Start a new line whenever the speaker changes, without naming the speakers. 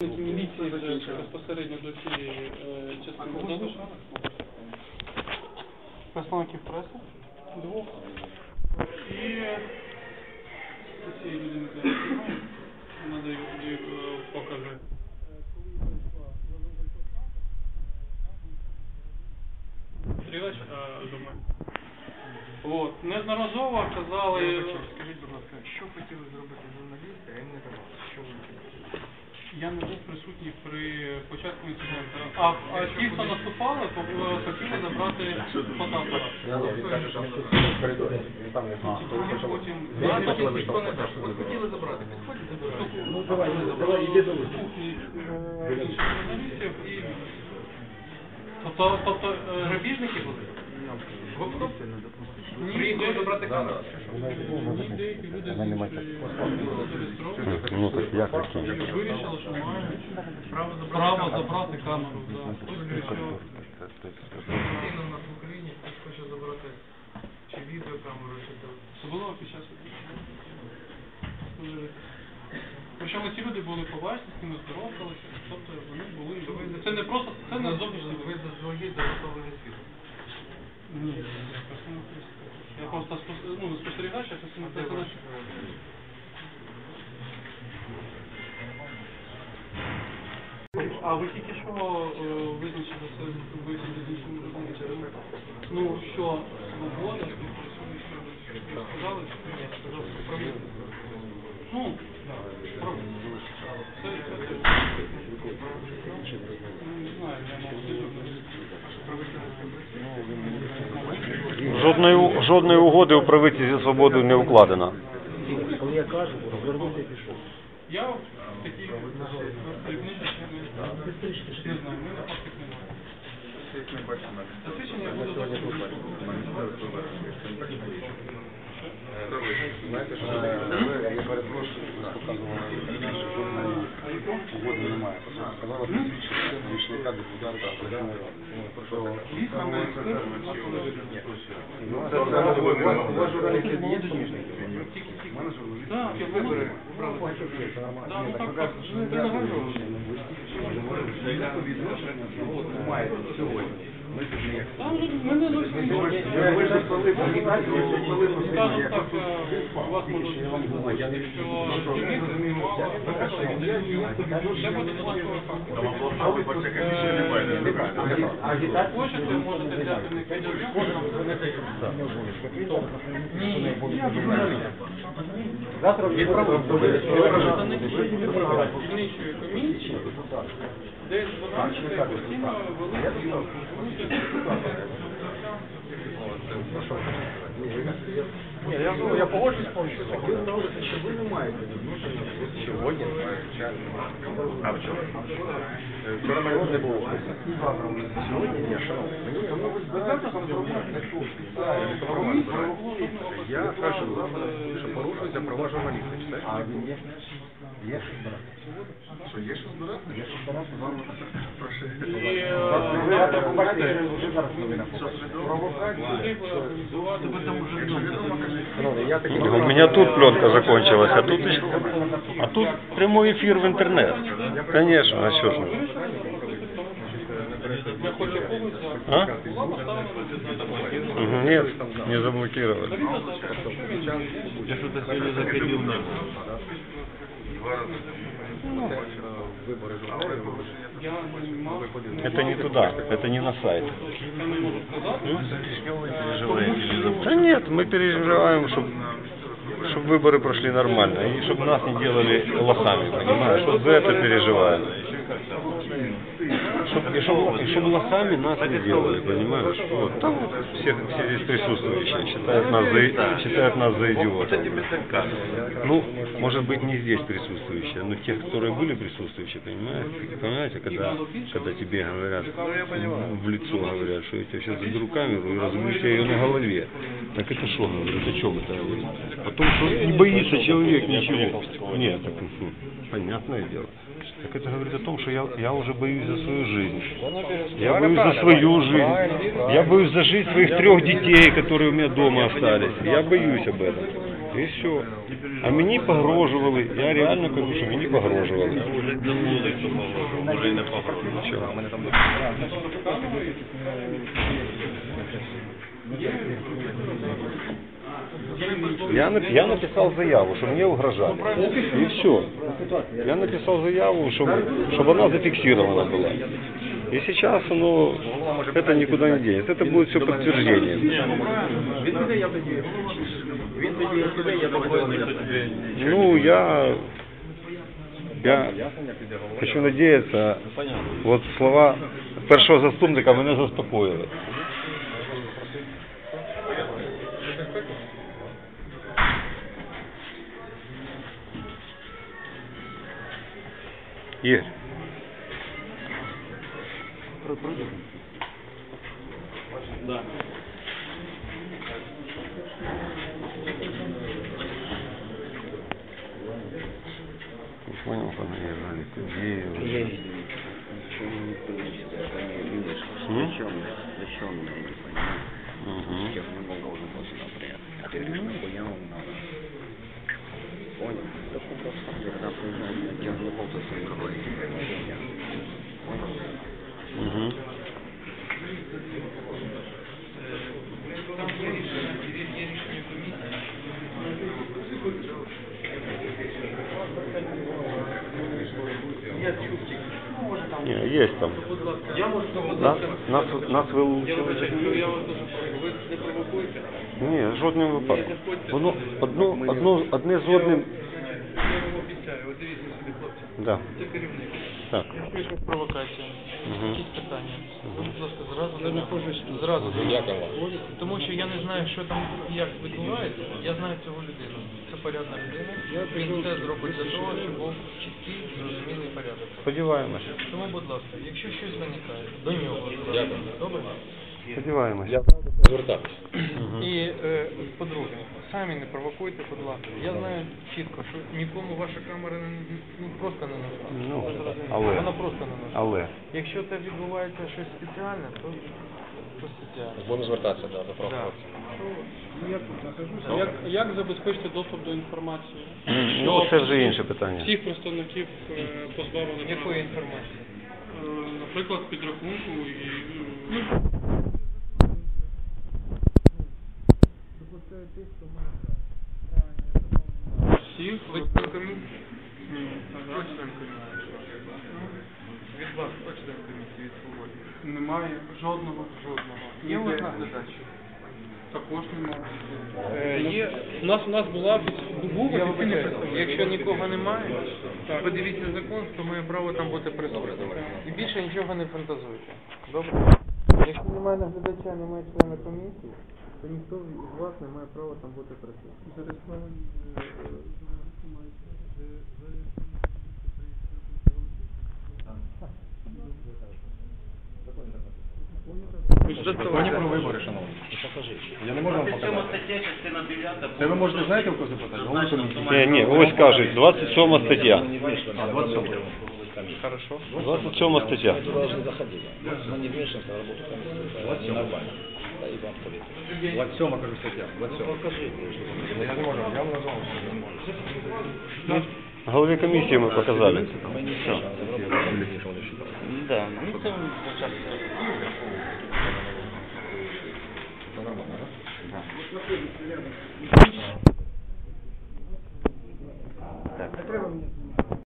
Безпосередньо до цієї е, частини залишили. Представників преси двох. І ці людини зараз знімають. Надаю е, покази. Стрілач, е, думаю. От, неодноразово казали.
Скажіть, будь ласка, що хотіли зробити журналісти, а не давали?
Я не був присутній при початку інциденту. А, а ті, хто наступали, по- хотіли забрати фотоапарат. Потім
хотіли забрати.
Ну, давай, давай, іди до кухні е, інших журналістів і... Тобто, тобто е, грабіжники були? Тобто, ні,
Приїхали забрати камеру.
ні, деякі люди.
Ну так як такі?
вирішили, що мають право забрати, камеру. Да. Хтось вирішив,
Офіційно у нас в Україні хтось хоче забрати чи відеокамеру, чи.
Це під час Причому ці люди були поважні, з ними здоровкалися, тобто вони були. Це не просто, це не зовнішній
Ви
вигляд.
заздалегідь заготовлені світу.
Ні, я просто. Я просто ну, спостерігач, я просто не переконаний. А ви тільки що е, визначили це висіти з іншими людьми? Ну, що свобода, ви сказали, що я сказав, що правильно. Ну, про- це, це, Ну, не знаю, я можу
Жодної, жодної угоди у правиці зі свободою не укладено.
Коли я кажу, розвернувся і пішов.
Я дрібничі не знаю.
Знаєте, що ви, я перепрошую, показували раніше, жодної угоди немає. Сказали, посвідчення помічника депутата Верховної Ради.
Не експерт,
Ну, це у вас журналістів є помічники?
Так, я вибори. Так, ну так, так, ну, ти нагадував.
Сьогодні. Не як
Там же мене зовсім добре. Хочете, можете взяти.
Завтра
дільничої комісії, де 12 постійно вели
Ні, я, ну, я погоджуюсь повністю. Ви ставите, що ви не маєте відношення
Сьогодні? А вчора? Вчора моєго не було. Сьогодні ні, шановні. Мені тому ви Я кажу, що порушуються права журналіста. Читаєш?
А він є? Є
Що є що збирати?
Є що збирати вам?
Прошу.
Ви бачите, що вже зараз новина
туди організувати
Шановний, я таки...
У меня тут пленка закончилась, а тут. А тут прямой эфир в интернет. Конечно, а что ж? А? Нет, не заблокировали.
Я
что-то сегодня заходил на...
Я не мав,
Это не туда, это не на сайт. Да нет, мы переживаем, чтобы чтобы выборы прошли нормально, и чтобы нас не делали лохами, понимаешь? Вот за это переживаем. Чтоб, и чтобы и чтоб лохами нас не делали, понимаешь? Вот. Там вот все, все здесь присутствующие считают нас за, считают нас за идиотов. Ну, может быть, не здесь присутствующие, но тех, которые были присутствующие, понимаете? Понимаете, когда, когда тебе говорят, в лицо говорят, что я тебя сейчас заберу камеру и тебе ее на голове. Так это что, говорит, о чем это говорит? О том, что не боится человек ничего. Нет, так, ну, понятное дело. Так это говорит о том, что я, я уже боюсь за свою жизнь. Я боюсь за свою жизнь. Я боюсь за жизнь своих трех детей, которые у меня дома остались. Я боюсь об этом. І все. А мені погрожували, я реально кажу, що мені погрожували.
Вже забули, що було, вже не погрожували.
Нічого. Я, нап- я написал заяву, что мне угрожали. И все. Я написал заяву, чтобы, чтобы она зафиксирована была. И сейчас оно, это никуда не денется. Это будет все подтверждением.
Він піде, я тоді. Він тоді піде, я тоді.
Ну, я, я хочу надеяться, вот слова першого заступника мене заспокоїли. Ігор. Да. Не понял, понаезжали. Где я уже?
Ничего не получится, пока не видишь. Священное, священное, не понимаю.
Угу. Я
не могу уже после напряга. А ты говоришь, ну, я вам надо. Понял? Так он просто, когда приезжает, я глубоко своей головой. Понял?
Мгм. Не, есть там.
Я можу
Нас, нас, нас
Я
вилучили.
вибачаю, я вас дуже прошу, ви не провокуєте.
Ні, жодним випадком. Воно одно, одно, одне з одним.
Я вам обіцяю, от дивіться собі, хлопці.
Да.
Це керівник.
Так.
Якщо якась провокація, якісь питання, ви, будь ласка, зразу не мене. Зразу до. Тому що я не знаю, що там як відбувається. Я знаю цього людину. Це порядна людина. Він все зробить для того, щоб був чіткий, зрозумілий порядок.
Сподіваємося.
Тому, будь ласка, якщо щось виникає, до нього. Зразу. Добре?
Сподіваємося.
І, е, по-друге, самі не провокуйте, будь ласка. Я знаю чітко, що нікому ваша камера не, ну, просто не нужна.
Ну, але-
Вона просто не нужна.
Але.
Якщо це відбувається щось спеціальне, то, то.
Будемо звертатися да, до
Да.
Я. Як, як забезпечити доступ до інформації?
Ну, це вже інше питання.
Всіх представників е, позбавили права.
Якої інформації?
Е, Наприклад, підрахунку і ну, всіх
Ви член комісії?
Ага.
Хто член комісії? Від вас хто член комісії від свободи?
немає жодного
Жодного. Є у вас наглядачі?
також немає. Е, Є у нас у нас була був
Я
офіційний представник.
якщо нікого немає, подивіться закон, то має право там бути присутнім. І більше нічого не фантазуйте. Добре? Якщо немає наглядача, немає члена комісії, то ніхто з вас не має права там бути присутнім.
Законі про вибори, шановні. Я не можу вам показати. Це ви можете знаєте, в кого запитати? Голову комісії.
Ні, ні, ось кажуть, 27 стаття.
А, 27.
Хорошо.
27 стаття.
должны заходить. Но не вмешиваться в работу комиссии. Это и вам полезно.
27 кажу стаття. 27.
Покажи.
Ну, Я не можу, я вам назвав.
Ну, Голові комісії ми показали.
Комиссии, что.
Да, ну це
Це нормально, так?